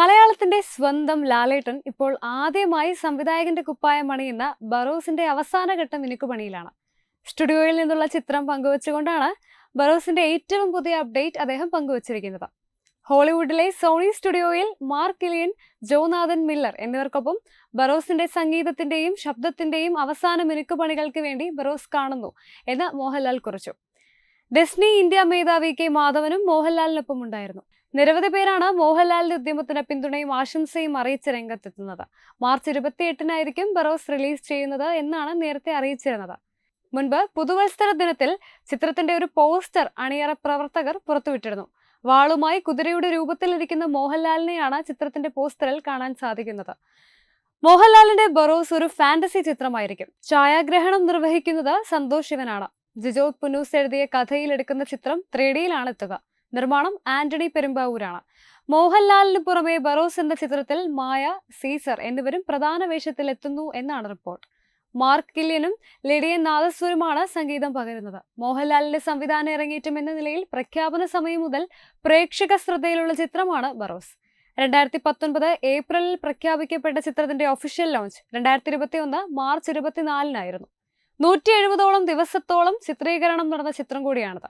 മലയാളത്തിന്റെ സ്വന്തം ലാലേട്ടൻ ഇപ്പോൾ ആദ്യമായി സംവിധായകന്റെ കുപ്പായം അണിയുന്ന ബറോസിന്റെ അവസാനഘട്ട മിനുക്കുപണിയിലാണ്. സ്റ്റുഡിയോയിൽ നിന്നുള്ള ചിത്രം പങ്കുവച്ചുകൊണ്ടാണ് ബറോസിന്റെ ഏറ്റവും പുതിയ അപ്ഡേറ്റ് അദ്ദേഹം പങ്കുവച്ചിരിക്കുന്നത്. ഹോളിവുഡിലെ സോണി സ്റ്റുഡിയോയിൽ മാർക്ക് കിലിയൻ ജോനാഥൻ മില്ലർ എന്നിവർക്കൊപ്പം ബറോസിന്റെ സംഗീതത്തിന്റെയും ശബ്ദത്തിന്റെയും അവസാന മിനുക്കുപണികൾക്ക് വേണ്ടി ബറോസ് കാണുന്നു എന്ന് മോഹൻലാൽ കുറിച്ചു. ഡെസ്നി ഇന്ത്യ മേധാവി കെ മാധവനും മോഹൻലാലിനൊപ്പം ഉണ്ടായിരുന്നു. നിരവധി പേരാണ് മോഹൻലാലിന്റെ ഉദ്യമത്തിന് പിന്തുണയും ആശംസയും അറിയിച്ച് രംഗത്തെത്തുന്നത്. മാർച്ച് ഇരുപത്തിയെട്ടിനായിരിക്കും ബറോസ് റിലീസ് ചെയ്യുന്നത് എന്നാണ് നേരത്തെ അറിയിച്ചിരുന്നത്. മുൻപ് പുതുവത്സര ദിനത്തിൽ ചിത്രത്തിന്റെ ഒരു പോസ്റ്റർ അണിയറ പ്രവർത്തകർ പുറത്തുവിട്ടിരുന്നു. വാളുമായി കുതിരയുടെ രൂപത്തിലിരിക്കുന്ന മോഹൻലാലിനെയാണ് ചിത്രത്തിന്റെ പോസ്റ്ററിൽ കാണാൻ സാധിക്കുന്നത്. മോഹൻലാലിന്റെ ബറോസ് ഒരു ഫാന്റസി ചിത്രമായിരിക്കും. ഛായാഗ്രഹണം നിർവഹിക്കുന്നത് സന്തോഷ് ശിവനാണ്. ജിജോ പുനൂസ് എഴുതിയ കഥയിൽ എടുക്കുന്ന ചിത്രം ത്രീ ഡിയിലാണ് എത്തുക. നിർമ്മാണം ആന്റണി പെരുമ്പാവൂരാണ്. മോഹൻലാലിന് പുറമെ ബറോസ് എന്ന ചിത്രത്തിൽ മായ സീസർ എന്നിവരും പ്രധാന വേഷത്തിൽ എത്തുന്നു എന്നാണ് റിപ്പോർട്ട്. മാർക്ക് കില്യനും ലിഡിയൻ നാദസ്വരുമാണ് സംഗീതം പകരുന്നത്. മോഹൻലാലിന്റെ സംവിധാന ഇറങ്ങിയിട്ടും എന്ന നിലയിൽ പ്രഖ്യാപന സമയം മുതൽ പ്രേക്ഷക ശ്രദ്ധയിലുള്ള ചിത്രമാണ് ബറോസ്. രണ്ടായിരത്തി പത്തൊൻപത് ഏപ്രിലിൽ പ്രഖ്യാപിക്കപ്പെട്ട ചിത്രത്തിന്റെ ഒഫീഷ്യൽ ലോഞ്ച് രണ്ടായിരത്തി ഇരുപത്തി ഒന്ന് മാർച്ച് ഇരുപത്തിനാലിനായിരുന്നു. നൂറ്റി എഴുപതോളം ദിവസത്തോളം ചിത്രീകരണം നടന്ന ചിത്രം കൂടിയാണിത്.